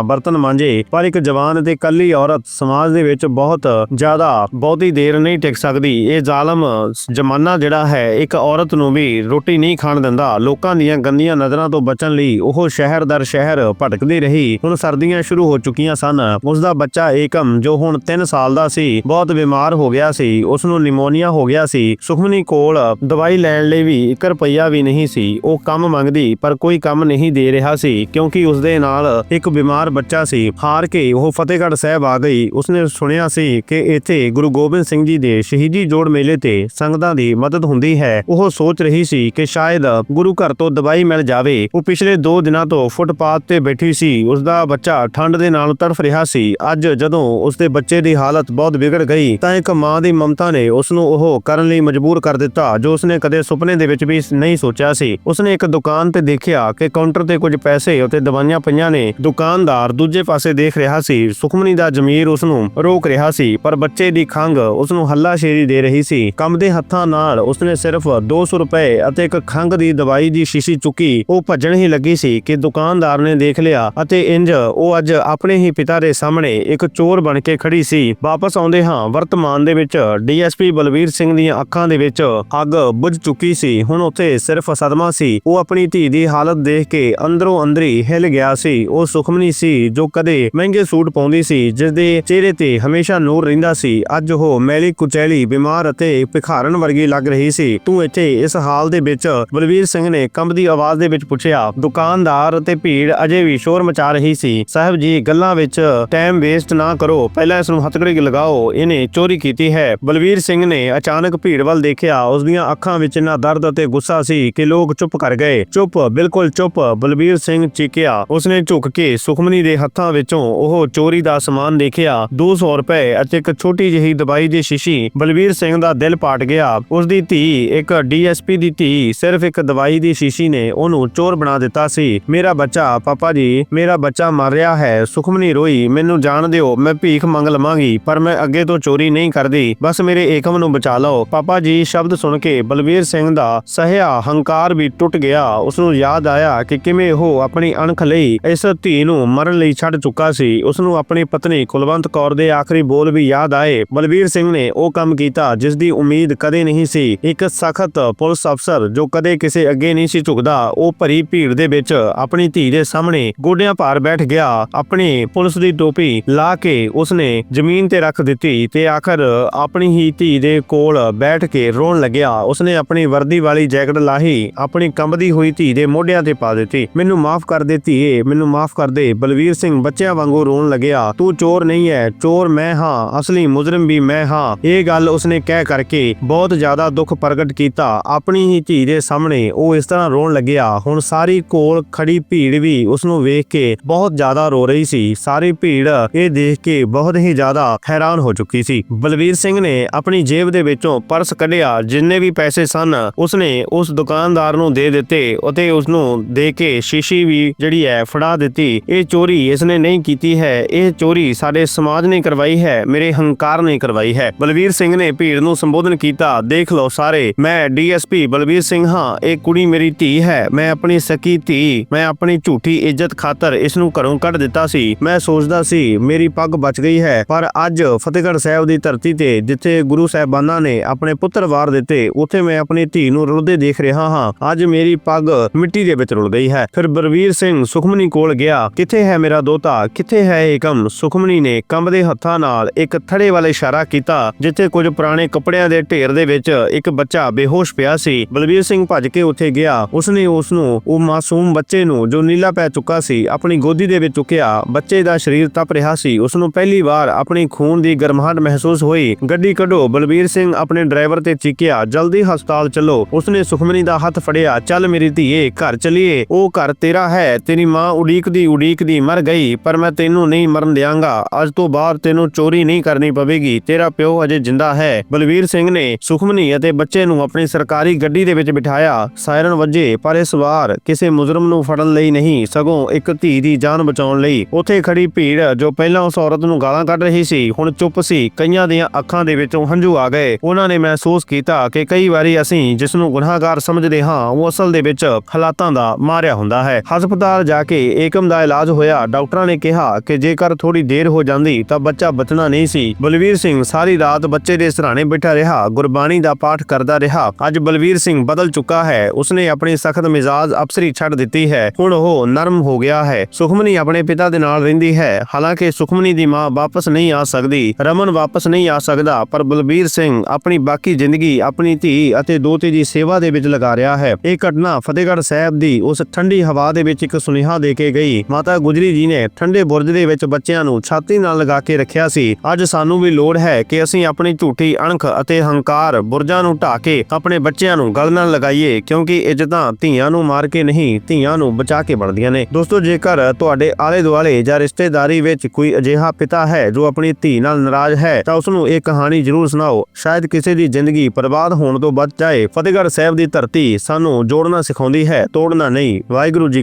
ਬਰਤਨ ਮਾਂਜੇ, ਪਰ ਇੱਕ ਜਵਾਨ ਅਤੇ ਕੱਲੀ ਔਰਤ ਸਮਾਜ ਦੇ ਵਿੱਚ ਬਹੁਤ ਜ਼ਿਆਦਾ ਬਹੁਤੀ ਦੇਰ ਨਹੀਂ ਟਿਕ ਸਕਦੀ। ਇਹ ਜ਼ਾਲਮ ਜ਼ਮਾਨਾ ਜਿਹੜਾ ਹੈ, ਇੱਕ ਔਰਤ ਨੂੰ ਵੀ ਰੋਟੀ ਨਹੀਂ ਖਾਣ ਦਿੰਦਾ। ਲੋਕਾਂ ਦੀਆਂ ਗੰਦੀਆਂ ਨਜ਼ਰਾਂ ਤੋਂ ਬਚਣ ਲਈ ਉਹ ਸ਼ਹਿਰ ਦਰ ਸ਼ਹਿਰ ਭਟਕਦੀ ਰਹੀ। ਹੁਣ ਸਰਦੀਆਂ ਸ਼ੁਰੂ ਹੋ ਚੁੱਕੀਆਂ ਸਨ। ਉਸ ਦਾ ਬੱਚਾ ਏਕਮ, ਜੋ ਹੁਣ 3 ਸਾਲ ਦਾ ਸੀ, ਬਹੁਤ ਬਿਮਾਰ ਹੋ ਗਿਆ ਸੀ। ਉਸ ਨੂੰ ਨਿਮੋਨੀਆ ਹੋ ਗਿਆ ਸੀ। ਸੁਖਮਨੀ ਕੋਲ ਦਵਾਈ ਲੈਣ ਲਈ ਵੀ 1 ਰੁਪਈਆ ਵੀ ਨਹੀਂ ਸੀ। ਉਹ ਕੰਮ ਮੰਗਦੀ, ਪਰ ਕੋਈ ਕੰਮ ਨਹੀਂ ਦੇ ਰਿਹਾ ਸੀ। ਕਿਉਂਕਿ ਉਸ ਦੇ ਨਾਲ ਇੱਕ ਬਿਮਾਰ ਬੱਚਾ ਸੀ। ਹਾਰ ਕੇ ਉਹ ਫਤਿਹਗੜ੍ਹ ਸਾਹਿਬ ਆ ਗਈ। ਉਸਨੇ ਸੁਣਿਆ ਸੀ ਕਿ ਇੱਥੇ ਗੁਰੂ ਗੋਬਿੰਦ ਸਿੰਘ ਜੀ ਦੇ ਸ਼ਹੀਦੀ ਜੋੜ ਮੇਲੇ ਤੇ ਸੰਗਤਾਂ ਦੀ ਮਦਦ ਹੁੰਦੀ ਹੈ। ਉਹ ਸੋਚ ਰਹੀ ਸੀ ਕਿ ਸ਼ਾਇਦ ਗੁਰੂ ਘਰ ਤੋਂ ਦਵਾਈ ਮਿਲ ਜਾਵੇ। ਉਹ ਪਿਛਲੇ 2 ਦਿਨਾਂ ਤੋਂ ਫੁੱਟਪਾਥ ਤੇ ਬੈਠੀ ਸੀ। ਉਸ ਦਾ ਬੱਚਾ ਠੰਡ ਦੇ ਨਾਲ ਤੜਫ ਰਿਹਾ ਸੀ। ਅੱਜ ਜਦੋਂ ਉਸ ਦੇ ਬੱਚੇ ਦੀ ਹਾਲਤ ਬਹੁਤ ਵਿਗੜ ਗਈ, ਤਾਂ ਇੱਕ ਮਾਂ ਦੀ ਮਮਤਾ ਨੇ ਉਸ ਨੂੰ ਉਹ ਕਰਨ ਲਈ ਮਜਬੂਰ ਕਰ ਦਿੱਤਾ, ਜੋ ਉਸਨੇ ਕਦੇ ਸੁਪਨੇ ਦੇ ਵਿੱਚ ਵੀ ਨਹੀਂ ਸੋਚਿਆ ਸੀ। ਉਸਨੇ ਇੱਕ ਦੁਕਾਨ ਤੇ ਦੇਖਿਆ ਕਿ ਕਾਊਂਟਰ ਤੇ ਕੁਝ ਪੈਸੇ ਅਤੇ ਦਵਾਈਆਂ ਪਈਆਂ ਨੇ। ਦੁਕਾਨਦਾਰ ਦੂਜੇ ਪਾਸੇ ਦੇਖ ਰਿਹਾ ਸੀ। ਸੁਖਮਨੀ ਦਾ ਜ਼ਮੀਰ ਉਸ ਨੂੰ ਰੋਕ ਰਿਹਾ ਸੀ, ਪਰ ਬੱਚੇ ਦੀ ਖੰਗ ਉਸ ਨੂੰ ਹੱਲਾਸ਼ੇਰੀ ਦੇ ਰਹੀ ਸੀ। ਕੰਮਦੇ ਹੱਥਾਂ ਨਾਲ ਉਸਨੇ ਸਿਰਫ 200 ਰੁਪਏ ਅਤੇ ਇੱਕ ਖੰਗ ਦੀ ਦਵਾਈ ਦੀ ਸ਼ੀਸ਼ੀ ਚੁੱਕੀ। ਉਹ ਭੱਜਣ ਹੀ ਲੱਗੀ ਸੀ ਕਿ ਦੁਕਾਨਦਾਰ ਨੇ ਦੇਖ ਲਿਆ ਅਤੇ ਇੰਜ ਉਹ ਅੱਜ ਆਪਣੇ ਹੀ ਪਿਤਾ ਦੇ ਸਾਹਮਣੇ ਇੱਕ ਚੋਰ ਬਣ ਕੇ ਖੜੀ ਸੀ। ਵਾਪਸ ਆਉਂਦੇ ਹਾਂ, ਵਰਤਮਾਨ ਦੇ ਵਿੱਚ ਡੀਐਸਪੀ ਬਲਵੀਰ ਸਿੰਘ ਦੀਆਂ ਅੱਖਾਂ ਦੇ ਵਿੱਚ ਅੱਗ ਬੁਝ ਚੁੱਕੀ ਸੀ। ਹੁਣ ਉੱਥੇ ਸਿਰਫ ਸਦਮਾ ਸੀ। ਉਹ ਆਪਣੀ ਧੀ ਦੀ ਹਾਲਤ ਦੇਖ ਕੇ ਅੰਦਰੋਂ ਅੰਦਰੀ ਹਿੱਲ ਗਿਆ ਸੀ। ਉਹ ਸੁਖਮਨੀ ਸੀ ਜੋ ਕਦੇ ਮਹਿੰਗੇ ਸੂਟ ਪਾਉਂਦੀ ਸੀ ਜਿਸ ਦੇ ਚਿਹਰੇ ਤੇ ਹਮੇਸ਼ਾ ਨੂਰ ਰਹਿੰਦਾ ਸੀ। ਅੱਜ ਉਹ ਮੈਲੀ ਕੁਚੈਲੀ, ਬਿਮਾਰ ਅਤੇ ਭਿਖਾਰਨ ਵਰਗੀ ਲੱਗ ਰਹੀ ਸੀ। ਤੂੰ ਇੱਥੇ ਇਸ ਹਾਲ ਦੇ ਵਿੱਚ ਬਲਵੀਰ ਸਿੰਘ ਨੇ ਕੰਬਦੀ ਆਵਾਜ਼ ਦੇ ਵਿੱਚ ਪੁੱਛਿਆ, ਦੁਕਾਨਦਾਰ ਅਤੇ ਭੀੜ ਅਜੇ ਵੀ ਸ਼ੋਰ ਮਚਾ ਰਹੀ ਸੀ। ਸਾਹਿਬ ਜੀ, ਗੱਲਾਂ ਵਿੱਚ ਟਾਈਮ ਵੇਸਟ ਨਾ ਕਰੋ। ਪਹਿਲਾਂ ਇਸ ਨੂੰ ਹੱਥਕੜੀ ਲਗਾਓ। ਇਹਨੇ ਚੋਰੀ ਕੀਤੀ ਹੈ। ਬਲਵੀਰ ਸਿੰਘ ਨੇ ਅਚਾਨਕ ਭੀੜ ਵੱਲ ਦੇਖਿਆ। ਉਸ ਦੀਆਂ ਅੱਖਾਂ ਵਿੱਚ ਇੰਨਾ ਦਰਦ ਅਤੇ ਗੁੱਸਾ ਸੀ ਕਿ ਲੋਕ ਚੁੱਪ ਕਰ ਗਏ। ਚੁੱਪ, ਬਿਲਕੁਲ ਚੁੱਪ। ਬਲਵੀਰ ਸਿੰਘ ਚੀਕਿਆ। ਉਸਨੇ ਝੁਕ ਕੇ ਸੁਖਮਨੀ ਦੇ ਹੱਥਾਂ ਵਿੱਚੋਂ ਉਹ ਚੋਰੀ ਦਾ ਸਮਾਨ ਦੇਖਿਆ। 200 ਰੁਪਏ ਅਤੇ ਇੱਕ ਛੋਟੀ ਜਿਹੀ ਦਵਾਈ ਦੀ ਸ਼ੀਸ਼ੀ ਬਲਵੀਰ ਸਿੰਘ ਦਾ ਦਿਲ ਪਾਟ ਗਿਆ। ਉਸ ਦੀ ਧੀ, ਇੱਕ ਡੀਐਸਪੀ ਦੀ ਧੀ, ਸਿਰਫ ਇੱਕ ਦਵਾਈ ਦੀ ਸ਼ੀਸ਼ੀ ਨੇ ਉਹਨੂੰ ਚੋਰ ਬਣਾ ਦਿੱਤਾ ਸੀ। ਮੇਰਾ ਬੱਚਾ, ਪਾਪਾ ਜੀ, ਮੇਰਾ ਬੱਚਾ ਮਰ ਰਿਹਾ ਹੈ। ਸੁਖਮਨੀ ਰੋਈ, ਮੈਨੂੰ ਜਾਣ ਦਿਓ, ਮੈਂ ਭੀਖ ਮੰਗ ਲਵਾਂਗੀ, ਪਰ ਮੈਂ ਅੱਗੇ ਤੋਂ ਚੋਰੀ ਨਹੀਂ ਕਰਦੀ। ਬਸ ਮੇਰੇ ਏਕਮ ਨੂੰ ਬਚਾ ਲਓ। ਪਾਪਾ ਜੀ ਸ਼ਬਦ ਸੁਣ ਕੇ ਬਲਵੀਰ ਸਿੰਘ ਦਾ ਸਹਿਆ ਹੰਕਾਰ ਵੀ ਟੁੱਟ ਗਿਆ। ਉਸ ਨੂੰ ਯਾਦ ਆਇਆ ਕਿ ਕਿਵੇਂ ਉਹ ਆਪਣੀ ਅਣਖ ਲਈ ਇਸ ਧੀ ਨੂੰ ਮਰਨ ਲਈ ਛੱਡ ਚੁੱਕਾ ਸੀ। ਉਸ ਨੂੰ ਆਪਣੀ ਪਤਨੀ ਕੁਲਵੰਤ ਕੌਰ ਦੇ ਆਖਰੀ ਬੋਲ ਵੀ ਯਾਦ ਆਏ। ਬਲਵੀਰ ਸਿੰਘ ਨੇ ਉਹ ਕੰਮ ਕੀਤਾ ਜਿਸ ਦੀ ਉਮੀਦ ਕਦੇ ਨਹੀਂ ਸੀ। ਇੱਕ ਸਖਤ ਪੁਲਿਸ ਅਫਸਰ ਜੋ ਕਦੇ ਕਿਸੇ ਅੱਗੇ ਨਹੀਂ ਸੀ ਝੁਕਦਾ, ਉਹ ਭਰੀ ਭੀੜ ਦੇ ਵਿੱਚ ਆਪਣੀ ਧੀ ਦੇ ਸਾਹਮਣੇ ਗੋਡਿਆਂ ਭਾਰ ਬੈਠ ਗਿਆ। ਆਪਣੀ ਪੁਲਿਸ ਦੀ ਟੋਪੀ ਲਾ ਕੇ ਉਸਨੇ ਜ਼ਮੀਨ ਤੇ ਰੱਖ ਦਿੱਤੀ ਤੇ ਆਖਰ ਆਪਣੀ ਹੀ ਧੀ ਦੇ ਕੋਲ ਬੈਠ ਕੇ ਰੋਣ ਲੱਗਿਆ। ਉਸਨੇ ਆਪਣੀ ਵਰਦੀ ਵਾਲੀ ਜੈਕਟ ਲਾਹੀ, ਆਪਣੀ ਕੰਬਦੀ ਹੋਈ ਧੀ ਦੇ ਮੋਢਿਆਂ ਤੇ ਪਾ ਦਿੱਤੀ। ਮੈਨੂੰ ਮਾਫ ਕਰ ਦੇ ਧੀਏ ਮੈਨੂੰ ਮਾਫ ਕਰ ਦੇ। ਬਲਵੀਰ ਸਿੰਘ ਬੱਚਿਆਂ ਵਾਂਗੂ ਰੋਣ ਲੱਗਿਆ, ਤੂੰ ਚੋਰ ਨਹੀਂ ਹੈ ਚੋਰ ਮੈਂ ਹਾਂ, ਅਸਲੀ ਮੁਜਰਮ ਵੀ ਮੈਂ ਹਾਂ। ਇਹ ਗੱਲ ਉਸਨੇ ਕਹਿ ਕਰਕੇ ਬਹੁਤ ਜ਼ਿਆਦਾ ਦੁੱਖ ਪ੍ਰਗਟ ਕੀਤਾ। ਆਪਣੀ ਹੀ ਧੀ ਦੇ ਸਾਹਮਣੇ ਉਹ ਇਸ ਤਰ੍ਹਾਂ ਰੋਣ ਲੱਗਿਆ। ਹੁਣ ਸਾਰੀ ਕੋਲ ਖੜੀ ਭੀੜ ਵੀ ਉਸ ਨੂੰ ਵੇਖ ਕੇ ਬਹੁਤ ਜ਼ਿਆਦਾ ਰੋ ਰਹੀ ਸੀ। ਸਾਰੀ ਭੀੜ ਇਹ ਦੇਖ ਕੇ ਬਹੁਤ ਹੀ ਜ਼ਿਆਦਾ ਹੈਰਾਨ ਹੋ ਚੁੱਕੀ ਸੀ। ਬਲਵੀਰ ਸਿੰਘ ਨੇ ਆਪਣੀ ਜੇਬ ਦੇ ਵਿੱਚੋਂ ਪਰਸ ਕੱਢਿਆ। ਜਿੰਨੇ ਵੀ ਪੈਸੇ ਸਨ, ਉਸਨੇ ਉਸ ਦੁਕਾਨਦਾਰ ਨੂੰ ਦੇ ਦਿੱਤੇ ਅਤੇ ਉਸ ਨੂੰ ਦੇ ਕੇ ਸ਼ੀਸ਼ੀ ਵੀ ਜਿਹੜੀ ਹੈ ਫੜਾ ਦਿੱਤੀ। ਇਹ ਚੋਰੀ ਇਸਨੇ ਨਹੀਂ ਕੀਤੀ ਹੈ। ਇਹ ਚੋਰੀ ਸਾਡੇ ਸਮਾਜ ਨੇ ਕਰਵਾਈ ਹੈ, ਮੇਰੇ ਹੰਕਾਰ ਨੇ ਕਰਵਾਈ ਹੈ। ਬਲਵੀਰ ਸਿੰਘ ਨੇ ਭੀੜ ਨੂੰ ਸੰਬੋਧਨ ਕੀਤਾ। ਦੇਖ ਲਓ ਸਾਰੇ, ਮੈਂ ਡੀਐਸਪੀ ਬਲਵੀਰ ਸਿੰਘ ਹਾਂ, ਇਹ ਕੁੜੀ ਮੇਰੀ ਧੀ ਹੈ। ਮੈਂ ਆਪਣੀ ਸਕੀ ਧੀ, ਮੈਂ ਆਪਣੀ ਝੂਠੀ ਇੱਜ਼ਤ ਖਾਤਰ ਇਸ ਨੂੰ ਘਰੋਂ ਕੱਢ ਦਿੱਤਾ ਸੀ। ਮੈਂ ਸੋਚਦਾ ਸੀ, ਮੇਰੀ ਪੱਗ ਬਚ ਗਈ ਹੈ, ਪਰ ਅੱਜ ਫਤਿਹਗੜ੍ਹ ਸਾਹਿਬ ਦੀ ਧਰਤੀ ਤੇ, ਜਿੱਥੇ ਗੁਰੂ ਸਾਹਿਬਾਨਾਂ ਨੇ ਆਪਣੇ ਪੁੱਤਰ ਵਾਰ ਦਿੱਤੇ, ਉੱਥੇ ਮੈਂ ਆਪਣੀ ਧੀ ਨੂੰ ਰੁਲਦੇ ਦੇਖ ਰਿਹਾ ਹਾਂ। ਅੱਜ ਮੇਰੀ ਪੱਗ ਮਿੱਟੀ ਦੇ ਵਿੱਚ ਰੁਲ ਗਈ ਹੈ। ਫਿਰ ਬਲਵੀਰ ਸਿੰਘ ਸੁਖਮਨੀ ਕੋਲ ਗਿਆ, ਕਿੱਥੇ ਹੈ ਮੇਰਾ ਦੋਤਾ? ਕਿੱਥੇ ਹੈ ਏਕਮ ਸੁਖਮਨੀ ਨੇ ਕੰਬਦੇ ਹੱਥਾਂ ਨਾਲ ਇੱਕ ਥੜੇ ਵਾਲੇ ਇਸ਼ਾਰਾ ਕੀਤਾ, ਜਿੱਥੇ ਕੁਝ ਪੁਰਾਣੇ ਕੱਪੜਿਆਂ ਦੇ ਢੇਰ ਦੇ ਵਿੱਚ ਇੱਕ ਬੱਚਾ ਬੇਹੋਸ਼ ਪਿਆ ਸੀ। ਬਲਵੀਰ ਸਿੰਘ ਭੱਜ ਕੇ ਉੱਥੇ ਗਿਆ। ਉਸਨੇ ਉਸ ਨੂੰ ਉਹ ਮਾਸੂਮ ਬੱਚੇ ਨੂੰ ਜੋ ਨੀਲਾ ਪੈ ਚੁੱਕਾ ਸੀ, ਆਪਣੀ ਗੋਦੀ ਦੇ ਵਿੱਚ ਚੁੱਕਿਆ। ਬੱਚੇ ਦਾ ਸਰੀਰ ਤਪ ਰਿਹਾ ਸੀ। ਉਸ ਨੂੰ ਪਹਿਲੀ ਵਾਰ ਆਪਣੀ ਖੂਨ ਦੀ ਗਰਮਾਹਟ ਮਹਿਸੂਸ ਹੋਈ। ਗੱਡੀ ਕੱਢੋ। ਬਲਬੀਰ ਸਿੰਘ ਆਪਣੇ ਡਰਾਈਵਰ ਤੇ ਚੀਕਿਆ, ਜਲਦੀ ਹਸਪਤਾਲ ਚਲੋ। ਉਸਨੇ ਸੁਖਮਨੀ ਦਾ ਹੱਥ ਫੜਿਆ, ਚੱਲ ਮੇਰੀ ਧੀਏ, ਘਰ ਚਲੀਏ। ਉਹ ਘਰ ਤੇਰਾ ਹੈ, ਤੇਰੀ ਮਾਂ ਉਡੀਕਦੀ ਉਡੀਕਦੀ ਮਰ ਗਈ, ਪਰ ਮੈਂ ਤੈਨੂੰ ਨਹੀਂ ਮਰਨ ਦਿਆਂਗਾ। ਅੱਜ ਤੋਂ ਬਾਅਦ ਤੈਨੂੰ ਚੋਰੀ ਨਹੀਂ ਕਰਨੀ ਪਵੇਗੀ। ਤੇਰਾ ਪਿਓ ਅਜੇ ਜਿੰਦਾ ਹੈ। ਬਲਵੀਰ ਸਿੰਘ ਨੇ ਸੁਖਮਨੀ ਅਤੇ ਬੱਚੇ ਨੂੰ ਆਪਣੀ ਸਰਕਾਰੀ ਗੱਡੀ ਦੇ ਵਿੱਚ ਬਿਠਾਇਆ। ਸਾਇਰਨ ਵੱਜੇ, ਪਰ ਇਸ ਵਾਰ ਕਿਸੇ ਮੁਜਰਮ ਨੂੰ ਫੜਨ ਲਈ ਨਹੀਂ, ਸਗੋਂ ਇੱਕ ਧੀ ਦੀ ਜਾਨ ਬਚਾਉਣ ਲਈ। ਉੱਥੇ ਖੜੀ ਭੀੜ ਜੋ ਪਹਿਲਾਂ ਉਸ ਔਰਤ ਨੂੰ ਗਾਲਾਂ ਕੱਢ ਰਹੀ ਸੀ, ਹੁਣ ਚੁੱਪ ਸੀ। ਕਈਆਂ ਦੀਆਂ ਅੱਖਾਂ ਦੇ ਵਿੱਚੋਂ ਹੰਝੂ ਆ ਗਏ। ਉਹਨਾਂ ਨੇ ਮਹਿਸੂਸ ਕੀਤਾ ਕਿ ਕਈ ਵਾਰੀ ਅਸੀਂ ਜਿਸ ਨੂੰ ਗੁਨਾਹਗਾਰ ਸਮਝਦੇ ਹਾਂ, ਉਹ ਅਸਲ ਦੇ ਵਿੱਚ ਹਾਲਾਤਾਂ ਦਾ ਮਾਰਿਆ ਹੁੰਦਾ ਹੈ। ਹਸਪਤਾਲ ਜਾ ਕੇ ਏਕਮ ਦਾ ਇਲਾਜ ਹੋਇਆ। ਡਾਕਟਰਾਂ ਨੇ ਕਿਹਾ ਕਿ ਜੇਕਰ ਥੋੜੀ ਦੇਰ ਹੋ ਜਾਂਦੀ ਤਾਂ ਬੱਚਾ ਬਚਣਾ ਨਹੀਂ ਸੀ। ਬਲਵੀਰ ਸਿੰਘ ਸਾਰੀ ਰਾਤ ਬੱਚੇ ਦੇ ਸਰਾਣੇ ਬੈਠਾ ਰਿਹਾ, ਗੁਰਬਾਣੀ ਦਾ ਪਾਠ ਕਰਦਾ ਰਿਹਾ। ਅੱਜ ਬਲਵੀਰ ਸਿੰਘ ਬਦਲ ਚੁੱਕਾ ਹੈ। ਉਸਨੇ ਆਪਣੀ ਸਖਤ ਮਿਜ਼ਾਜ ਅਪਸਰੀ ਛੱਡ ਦਿੱਤੀ ਹੈ। ਹੁਣ ਉਹ ਨਰਮ ਹੋ ਗਿਆ ਹੈ। ਸੁਖਮਨੀ ਆਪਣੇ ਪਿਤਾ ਦੇ ਨਾਲ ਰਹਿੰਦੀ ਹੈ। ਹਾਲਾਂਕਿ ਸੁਖਮਨੀ ਦੀ ਮਾਂ ਵਾਪਸ ਨਹੀਂ ਆ ਸਕਦੀ। ਰਮਨ ਵਾਪਸ ਨਹੀਂ ਆ ਸਕਦਾ, ਪਰ ਬਲਬੀਰ ਸਿੰਘ ਆਪਣੀ ਬਾਕੀ ਜ਼ਿੰਦਗੀ, ਆਪਣੀ ਧੀ ਅਤੇ ਦੋਤੇ ਦੀ ਸੇਵਾ ਦੇ ਵਿੱਚ ਲਗਾ ਰਿਹਾ ਹੈ। ਇਹ ਘਟਨਾ ਫਤਿਹਗੜ੍ਹ ਸਾਹਿਬ ਦੀ ਉਸ ਠੰਡੀ ਹਵਾ ਦੇ ਵਿੱਚ ਇੱਕ ਸੁਨੇਹਾ ਦੇ ਕੇ ਗਈ। ਮਾਤਾ ਗੁਜਰੀ ਜੀ ਨੇ ਠੰਡੇ ਬੁਰਜ ਦੇ ਵਿੱਚ ਬੱਚਿਆਂ ਨੂੰ ਛਾਤੀ ਨਾਲ ਲਗਾ ਕੇ ਰੱਖਿਆ ਸੀ। ਅੱਜ ਸਾਨੂੰ ਵੀ ਲੋੜ ਹੈ ਕਿ ਅਸੀਂ ਆਪਣੀ ਝੂਠੀ ਅਣਖ ਅਤੇ ਹੰਕਾਰ ਬੁਰਜਾਂ ਨੂੰ ਢਾ ਕੇ ਆਪਣੇ ਬੱਚਿਆਂ ਨੂੰ ਗਲ ਨਾਲ ਲਗਾਈਏ, ਕਿਉਂਕਿ ਇੱਜ਼ਤਾਂ ਧੀਆਂ ਨੂੰ ਮਾਰ ਕੇ ਨਹੀਂ, ਧੀਆਂ ਨੂੰ ਬਚਾ ਕੇ ਬਣਦੀਆਂ ਨੇ। ਦੋਸਤੋ, ਜੇਕਰ ਤੁਹਾਡੇ ਆਲੇ ਦੁਆਲੇ ਜਾਂ ਰਿਸ਼ਤੇਦਾਰੀ ਵਿੱਚ ਕੋਈ ਅਜਿਹਾ ਪਿਤਾ ਹੈ ਜੋ ਆਪਣੀ ਧੀ ਨਾਲ ਨਾਰਾਜ਼ ਹੈ, ਤਾਂ ਉਸ ਨੂੰ ਇਹ ਕਹਾਣੀ ਜ਼ਰੂਰ ਸੁਣਾਓ। ਸ਼ਾਇਦ ਕਿਸੇ ਦੀ ਜ਼ਿੰਦਗੀ ਬਰਬਾਦ ਹੋਣ ਤੋਂ ਬਚ ਜਾਏ। ਫਤਿਹਗੜ੍ਹ ਸਾਹਿਬ ਦੀ ਧਰਤੀ ਸਾਨੂੰ ਜੋੜਨਾ ਸਿਖਾਉਂਦੀ ਹੈ, ਤੋੜਨਾ ਨਹੀਂ। ਵਾਹਿਗੁਰੂ ਜੀ